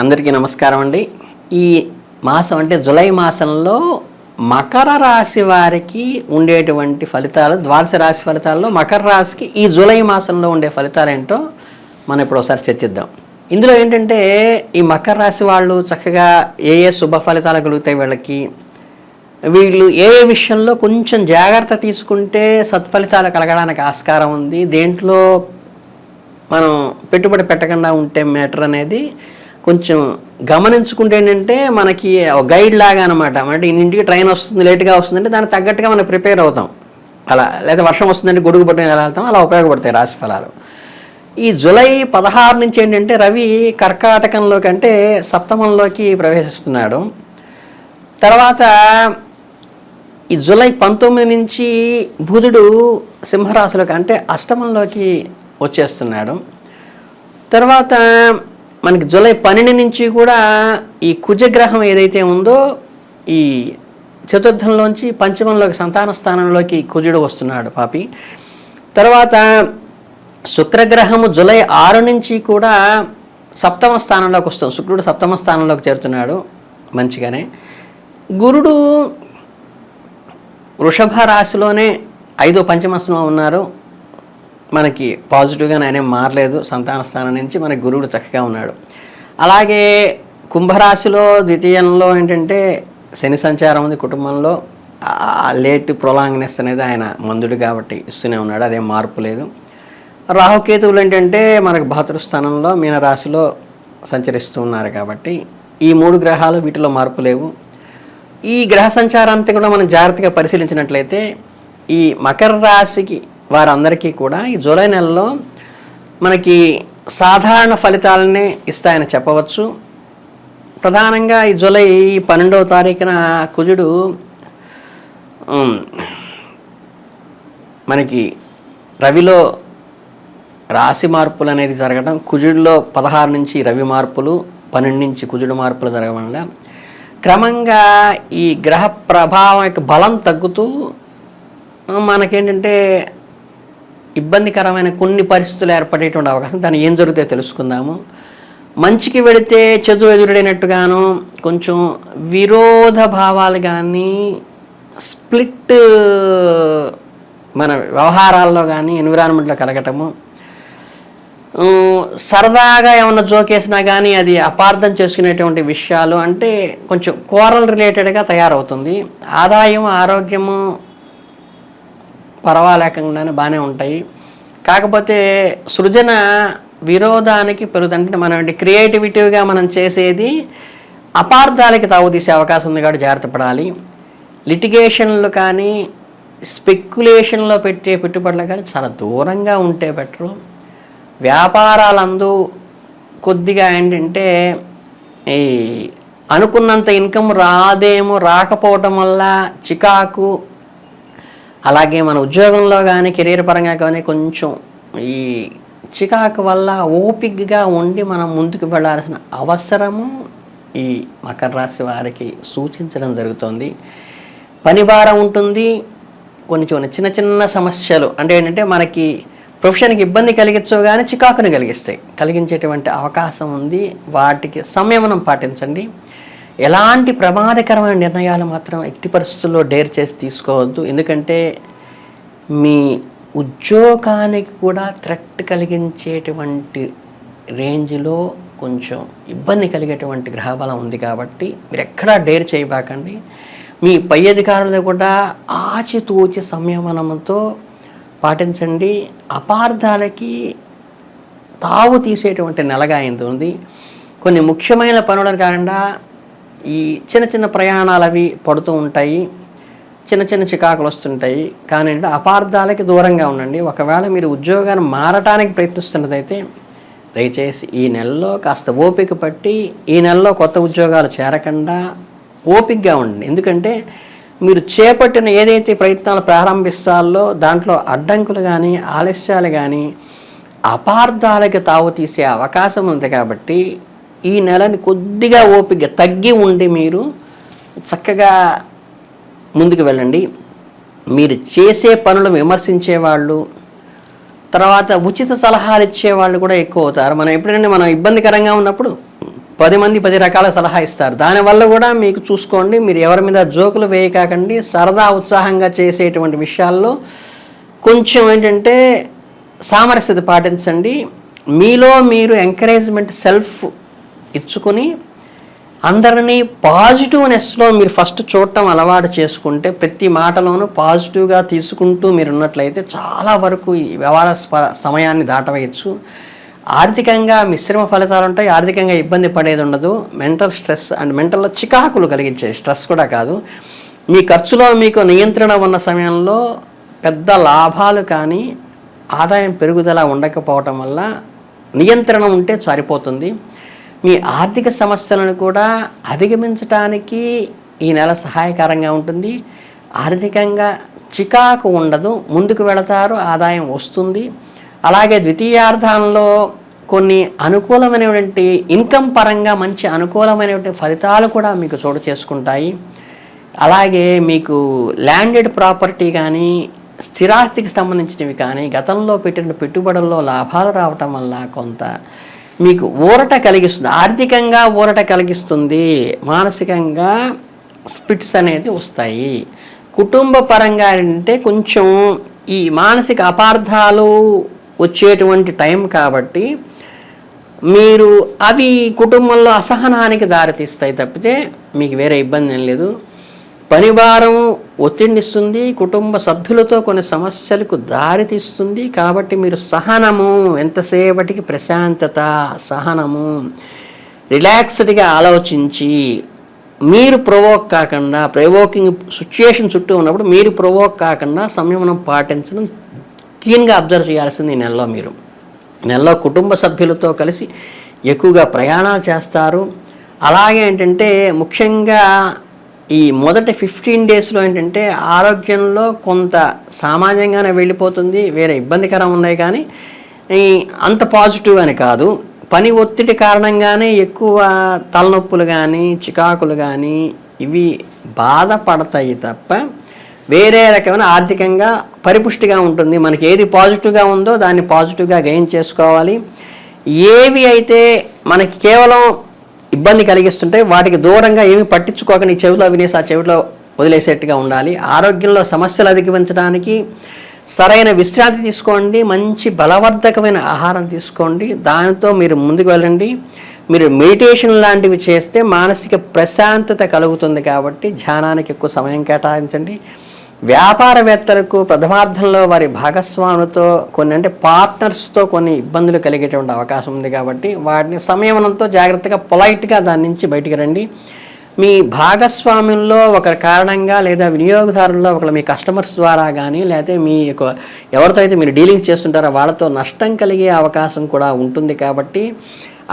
అందరికీ నమస్కారం అండి. ఈ మాసం అంటే జులై మాసంలో మకర రాశి వారికి ఉండేటువంటి ఫలితాలు ద్వాదశ రాశి ఫలితాల్లో మకర రాశికి ఈ జూలై మాసంలో ఉండే ఫలితాలు ఏంటో మనం ఇప్పుడు ఒకసారి చర్చిద్దాం. ఇందులో ఏంటంటే ఈ మకర రాశి వాళ్ళు చక్కగా ఏ ఏ శుభ ఫలితాలు కలుగుతాయి వీళ్ళకి? వీళ్ళు ఏ ఏ విషయంలో కొంచెం జాగ్రత్త తీసుకుంటే సత్ఫలితాలు కలగడానికి ఆస్కారం ఉంది. దేంట్లో మనం పెట్టుబడి పెట్టకుండా ఉంటే మ్యాటర్ అనేది కొంచెం గమనించుకుంటే ఏంటంటే మనకి ఒక గైడ్ లాగా అనమాట అంటే ఇంటికి ట్రైన్ వస్తుంది లేట్గా వస్తుందంటే దానికి తగ్గట్టుగా మనం ప్రిపేర్ అవుతాం. అలా లేదా వర్షం వస్తుందంటే గొడుగు పట్టుకుని ఎలా వెళ్తాం అలా ఉపయోగపడతాయి రాశి ఫలాలు. ఈ జులై పదహారు నుంచి ఏంటంటే రవి కర్కాటకంలోకి అంటే సప్తమంలోకి ప్రవేశిస్తున్నాడు. తర్వాత ఈ జూలై పంతొమ్మిది నుంచి బుధుడు సింహరాశిలోకి అంటే అష్టమంలోకి వచ్చేస్తున్నాడు. తర్వాత మనకి జూలై పన్నెండు నుంచి కూడా ఈ కుజగ్రహం ఏదైతే ఉందో ఈ చతుర్థంలోంచి పంచమంలోకి సంతాన స్థానంలోకి కుజుడు వస్తున్నాడు పాపి. తర్వాత శుక్రగ్రహము జూలై ఆరు నుంచి కూడా సప్తమ స్థానంలోకి వస్తుంది. శుక్రుడు సప్తమ స్థానంలోకి చేరుతున్నాడు మంచిగానే. గురుడు వృషభ రాశిలోనే ఐదో పంచమస్థంలో ఉన్నారు. మనకి పాజిటివ్గా ఆయనేం మారలేదు సంతాన స్థానం నుంచి మన గురువుడు చక్కగా ఉన్నాడు. అలాగే కుంభరాశిలో ద్వితీయంలో ఏంటంటే శని సంచారం ఉంది కుటుంబంలో. లేట్ ప్రొలాంగ్నెస్ అనేది ఆయన మందుడు కాబట్టి ఇస్తూనే ఉన్నాడు అదేం మార్పు లేదు. రాహుకేతువులు ఏంటంటే మనకు భాతృస్థానంలో మీనరాశిలో సంచరిస్తూ ఉన్నారు కాబట్టి ఈ మూడు గ్రహాలు వీటిలో మార్పు లేవు. ఈ గ్రహ సంచారాన్ని కూడా మనం జాగ్రత్తగా పరిశీలించినట్లయితే ఈ మకర రాశికి వారందరికీ కూడా ఈ జూలై నెలలో మనకి సాధారణ ఫలితాలనే ఇస్తాయని చెప్పవచ్చు. ప్రధానంగా ఈ జూలై పన్నెండవ తారీఖున కుజుడు మనకి రవిలో రాశి మార్పులు అనేది జరగడం కుజుడిలో పదహారు నుంచి రవి మార్పులు పన్నెండు నుంచి కుజుడు మార్పులు జరగడం వల్ల క్రమంగా ఈ గ్రహ ప్రభావం యొక్క బలం తగ్గుతూ మనకేంటంటే ఇబ్బందికరమైన కొన్ని పరిస్థితులు ఏర్పడేటువంటి అవకాశం దాన్ని ఏం జరుగుతాయో తెలుసుకుందాము. మంచికి వెళితే చదువు ఎదురుడైనట్టుగాను కొంచెం విరోధ భావాలు కానీ స్ప్లిట్ మన వ్యవహారాల్లో కానీ ఎన్విరాన్మెంట్లో కలగటము. సరదాగా ఏమన్నా జోకేసినా కానీ అది అపార్థం చేసుకునేటువంటి విషయాలు అంటే కొంచెం కోరల్ రిలేటెడ్గా తయారవుతుంది. ఆదాయం ఆరోగ్యము పర్వాలేకుండానే బాగానే ఉంటాయి. కాకపోతే సృజన విరోధానికి పెరుగుతుంటే మనం క్రియేటివిటీగా మనం చేసేది అపార్థాలకి తావు తీసే అవకాశం ఉంది కాబట్టి జాగ్రత్త పడాలి. లిటిగేషన్లు కానీ స్పెక్యులేషన్లో పెట్టే పెట్టుబడులు కానీ చాలా దూరంగా ఉంటే బెటరు. వ్యాపారాలందు కొద్దిగా ఏంటంటే ఈ అనుకున్నంత ఇన్కమ్ రాదేమో రాకపోవటం వల్ల చికాకు అలాగే మన ఉద్యోగంలో కానీ కెరీర్ పరంగా కానీ కొంచెం ఈ చికాకు వల్ల ఓపిక్గా ఉండి మనం ముందుకు వెళ్ళాల్సిన అవసరము ఈ మకర రాశి వారికి సూచించడం జరుగుతుంది. పని భారం ఉంటుంది. కొన్ని కొన్ని చిన్న చిన్న సమస్యలు అంటే ఏంటంటే మనకి ప్రొఫెషన్కి ఇబ్బంది కలిగించో కానీ చికాకుని కలిగిస్తాయి. కలిగించేటువంటి అవకాశం ఉంది. వాటికి సంయమనం పాటించండి. ఎలాంటి ప్రమాదకరమైన నిర్ణయాలు మాత్రం ఎట్టి పరిస్థితుల్లో డేర్ చేసి తీసుకోవద్దు. ఎందుకంటే మీ ఉద్యోగానికి కూడా థ్రెట్ కలిగించేటువంటి రేంజ్లో కొంచెం ఇబ్బంది కలిగేటువంటి గ్రహబలం ఉంది కాబట్టి మీరు ఎక్కడా డేర్ చేయబాకండి. మీ పై అధికారులు కూడా ఆచితూచి సంయమనంతో పాటించండి. అపార్థాలకి తావు తీసేటువంటి నెలగా అయింది ఉంది. కొన్ని ముఖ్యమైన పనుల కాకుండా ఈ చిన్న చిన్న ప్రయాణాలు అవి పడుతూ ఉంటాయి చిన్న చిన్న చికాకులు వస్తుంటాయి. కానీ అపార్థాలకి దూరంగా ఉండండి. ఒకవేళ మీరు ఉద్యోగాన్ని మారటానికి ప్రయత్నిస్తున్నదైతే దయచేసి ఈ నెలలో కాస్త ఓపిక పట్టి ఈ నెలలో కొత్త ఉద్యోగాలు చేరకుండా ఓపికగా ఉండండి. ఎందుకంటే మీరు చేపట్టిన ఏదైతే ప్రయత్నాలు ప్రారంభిస్తాలో దాంట్లో అడ్డంకులు కానీ ఆలస్యాలు కానీ అపార్థాలకి తావు తీసే అవకాశం ఉంది కాబట్టి ఈ నెలని కొద్దిగా ఓపిక తగ్గి ఉండి మీరు చక్కగా ముందుకు వెళ్ళండి. మీరు చేసే పనులు విమర్శించే వాళ్ళు తర్వాత ఉచిత సలహాలు ఇచ్చేవాళ్ళు కూడా ఎక్కువ అవుతారు. మనం ఎప్పుడైనా మనం ఇబ్బందికరంగా ఉన్నప్పుడు పది మంది పది రకాల సలహా ఇస్తారు. దానివల్ల కూడా మీకు చూసుకోండి మీరు ఎవరి మీద జోకులు వేయకాకండి సరదా ఉత్సాహంగా చేసేటువంటి విషయాల్లో కొంచెం ఏంటంటే సామరస్యత పాటించండి. మీలో మీరు ఎంకరేజ్మెంట్ సెల్ఫ్ ఇచ్చుకొని అందరినీ పాజిటివ్నెస్లో మీరు ఫస్ట్ చూడటం అలవాటు చేసుకుంటే ప్రతి మాటలోనూ పాజిటివ్గా తీసుకుంటూ మీరు ఉన్నట్లయితే చాలా వరకు ఈ వ్యవహార సమయాన్ని దాటవేయచ్చు. ఆర్థికంగా మిశ్రమ ఫలితాలు ఉంటాయి. ఆర్థికంగా ఇబ్బంది పడేది ఉండదు. మెంటల్ స్ట్రెస్ అండ్ మెంటల్లో చికాకులు కలిగించే స్ట్రెస్ కూడా కాదు. మీ ఖర్చులో మీకు నియంత్రణ ఉన్న సమయంలో పెద్ద లాభాలు కానీ ఆదాయం పెరుగుదల ఉండకపోవటం వల్ల నియంత్రణ ఉంటే సరిపోతుంది మీ ఆర్థిక సమస్యలను కూడా అధిగమించటానికి ఈ నెల సహాయకరంగా ఉంటుంది. ఆర్థికంగా చికాకు ఉండదు. ముందుకు వెళతారు ఆదాయం వస్తుంది. అలాగే ద్వితీయార్థంలో కొన్ని అనుకూలమైనటువంటి ఇన్కమ్ పరంగా మంచి అనుకూలమైనటువంటి ఫలితాలు కూడా మీకు చోటు చేసుకుంటాయి. అలాగే మీకు ల్యాండెడ్ ప్రాపర్టీ కానీ స్థిరాస్తికి సంబంధించినవి కానీ గతంలో పెట్టిన పెట్టుబడుల్లో లాభాలు రావటం వల్ల కొంత మీకు ఊరట కలిగిస్తుంది. ఆర్థికంగా ఊరట కలిగిస్తుంది. మానసికంగా స్పిట్స్ అనేది వస్తాయి. కుటుంబ పరంగా అంటే కొంచెం ఈ మానసిక అపార్థాలు వచ్చేటువంటి టైం కాబట్టి మీరు అవి కుటుంబంలో అసహనానికి దారితీస్తాయి తప్పితే మీకు వేరే ఇబ్బంది ఏం లేదు. పనిభారం ఒత్తిడినిస్తుంది కుటుంబ సభ్యులతో కొన్ని సమస్యలకు దారితీస్తుంది. కాబట్టి మీరు సహనము ఎంతసేపటికి ప్రశాంతత సహనము రిలాక్స్డ్గా ఆలోచించి మీరు ప్రొవోక్ కాకుండా ప్రవోకింగ్ సిచ్యుయేషన్ చుట్టూ ఉన్నప్పుడు మీరు ప్రొవోక్ కాకుండా సంయమనం పాటించడం క్లీన్గా అబ్జర్వ్ చేయాల్సింది ఈ నెలలో మీరు. నెలలో కుటుంబ సభ్యులతో కలిసి ఎక్కువగా ప్రయాణాలు చేస్తారు. అలాగే ఏంటంటే ముఖ్యంగా ఈ మొదటి ఫిఫ్టీన్ డేస్లో ఏంటంటే ఆరోగ్యంలో కొంత సామాన్యంగానే వెళ్ళిపోతుంది వేరే ఇబ్బందికరం ఉన్నాయి కానీ అంత పాజిటివ్ అని కాదు. పని ఒత్తిడి కారణంగానే ఎక్కువ తలనొప్పులు కానీ చికాకులు కానీ ఇవి బాధపడతాయి తప్ప వేరే రకమైన ఆర్థికంగా పరిపుష్టిగా ఉంటుంది. మనకి ఏది పాజిటివ్గా ఉందో దాన్ని పాజిటివ్గా గెయిన్ చేసుకోవాలి. ఏవి అయితే మనకి కేవలం ఇబ్బంది కలిగిస్తుంటే వాటికి దూరంగా ఏమి పట్టించుకోక నీ చెవిలో వినేసి ఆ చెవిలో వదిలేసేట్టుగా ఉండాలి. ఆరోగ్యంలో సమస్యలు అధిగమించడానికి సరైన విశ్రాంతి తీసుకోండి మంచి బలవర్ధకమైన ఆహారం తీసుకోండి. దానితో మీరు ముందుకు వెళ్ళండి. మీరు మెడిటేషన్ లాంటివి చేస్తే మానసిక ప్రశాంతత కలుగుతుంది కాబట్టి ధ్యానానికి ఎక్కువ సమయం కేటాయించండి. వ్యాపారవేత్తలకు ప్రథమార్థంలో వారి భాగస్వాములతో కొన్ని అంటే పార్ట్నర్స్తో కొన్ని ఇబ్బందులు కలిగేటువంటి అవకాశం ఉంది కాబట్టి వాటిని సంయమనంతో జాగ్రత్తగా పొలైట్గా దాని నుంచి బయటికి రండి. మీ భాగస్వామ్యంలో ఒక కారణంగా లేదా వినియోగదారుల్లో ఒకళ్ళు మీ కస్టమర్స్ ద్వారా కానీ లేకపోతే మీ యొక్క ఎవరితో అయితే మీరు డీలింగ్ చేస్తుంటారో వాళ్ళతో నష్టం కలిగే అవకాశం కూడా ఉంటుంది కాబట్టి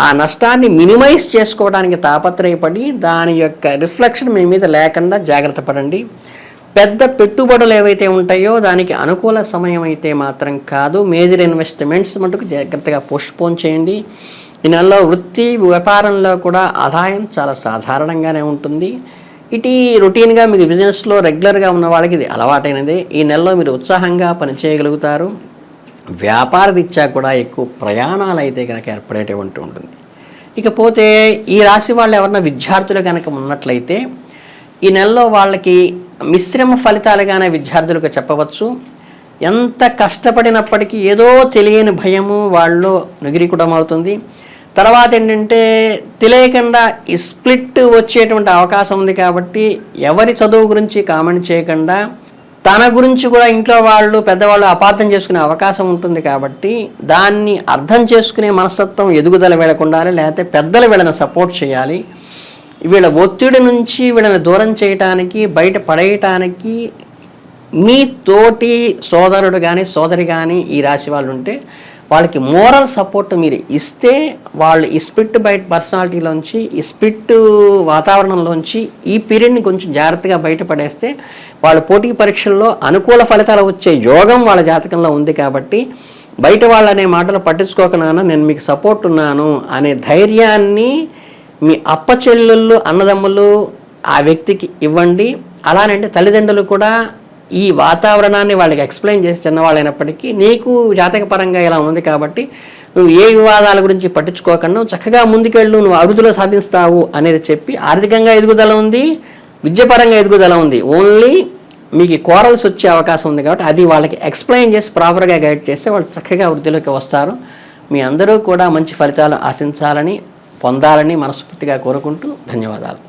ఆ నష్టాన్ని మినిమైజ్ చేసుకోవడానికి తాపత్రయపడి దాని యొక్క రిఫ్లెక్షన్ మీ మీద లేకుండా జాగ్రత్త పడండి. పెద్ద పెట్టుబడులు ఏవైతే ఉంటాయో దానికి అనుకూల సమయం అయితే మాత్రం కాదు. మేజర్ ఇన్వెస్ట్మెంట్స్ మటుకు జాగ్రత్తగా పోస్ట్పోన్ చేయండి. ఈ నెలలో వృత్తి వ్యాపారంలో కూడా ఆదాయం చాలా సాధారణంగానే ఉంటుంది. ఇటు రొటీన్గా మీకు బిజినెస్లో రెగ్యులర్గా ఉన్న వాళ్ళకి ఇది అలవాటైనది. ఈ నెలలో మీరు ఉత్సాహంగా పనిచేయగలుగుతారు వ్యాపార రీత్యా కూడా ఎక్కువ ప్రయాణాలు అయితే కనుక ఏర్పడేటువంటి ఉంటుంది. ఇకపోతే ఈ రాశి వాళ్ళు ఎవరన్నా విద్యార్థులు కనుక ఉన్నట్లయితే ఈ నెలలో వాళ్ళకి మిశ్రమ ఫలితాలుగానే విద్యార్థులకు చెప్పవచ్చు. ఎంత కష్టపడినప్పటికీ ఏదో తెలియని భయము వాళ్ళు నిగిరికుడం తర్వాత ఏంటంటే తెలియకుండా స్ప్లిట్ వచ్చేటువంటి అవకాశం ఉంది కాబట్టి ఎవరి చదువు గురించి కామెంట్ చేయకుండా తన గురించి కూడా ఇంట్లో వాళ్ళు పెద్దవాళ్ళు అపార్థం చేసుకునే అవకాశం ఉంటుంది కాబట్టి దాన్ని అర్థం చేసుకునే మనస్తత్వం ఎదుగుదల వెళ్ళకుండాలి లేకపోతే పెద్దలు వీళ్ళని సపోర్ట్ చేయాలి. వీళ్ళ ఒత్తిడి నుంచి వీళ్ళని దూరం చేయటానికి బయట పడేయటానికి మీ తోటి సోదరుడు కానీ సోదరి కానీ ఈ రాశి వాళ్ళు ఉంటే వాళ్ళకి మోరల్ సపోర్ట్ మీరు ఇస్తే వాళ్ళు ఈ స్పిట్ బయట పర్సనాలిటీలోంచి ఈ స్పిట్ వాతావరణంలోంచి ఈ పీరియడ్ని కొంచెం జాగ్రత్తగా బయటపడేస్తే వాళ్ళ పోటీ పరీక్షల్లో అనుకూల ఫలితాలు వచ్చే యోగం వాళ్ళ జాతకంలో ఉంది కాబట్టి బయట వాళ్ళు అనే మాటలు పట్టించుకోకనాన నేను మీకు సపోర్ట్ ఉన్నాను అనే ధైర్యాన్ని మీ అప్పచెల్లెళ్ళు అన్నదమ్ములు ఆ వ్యక్తికి ఇవ్వండి. అలానంటే తల్లిదండ్రులు కూడా ఈ వాతావరణాన్ని వాళ్ళకి ఎక్స్ప్లెయిన్ చేసి చిన్నవాళ్ళైనప్పటికీ నీకు జాతకపరంగా ఇలా ఉంది కాబట్టి నువ్వు ఏ వివాదాల గురించి పట్టించుకోకుండా చక్కగా ముందుకెళ్ళు నువ్వు అభివృద్ధిలో సాధిస్తావు అనేది చెప్పి ఆర్థికంగా ఎదుగుదల ఉంది విద్యపరంగా ఎదుగుదల ఉంది. ఓన్లీ మీకు కోరల్స్ వచ్చే అవకాశం ఉంది కాబట్టి అది వాళ్ళకి ఎక్స్ప్లెయిన్ చేసి ప్రాపర్గా గైడ్ చేస్తే వాళ్ళు చక్కగా వృద్ధిలోకి వస్తారు. మీ అందరూ కూడా మంచి ఫలితాలు ఆశించాలని పొందాలని మనస్ఫూర్తిగా కోరుకుంటూ ధన్యవాదాలు.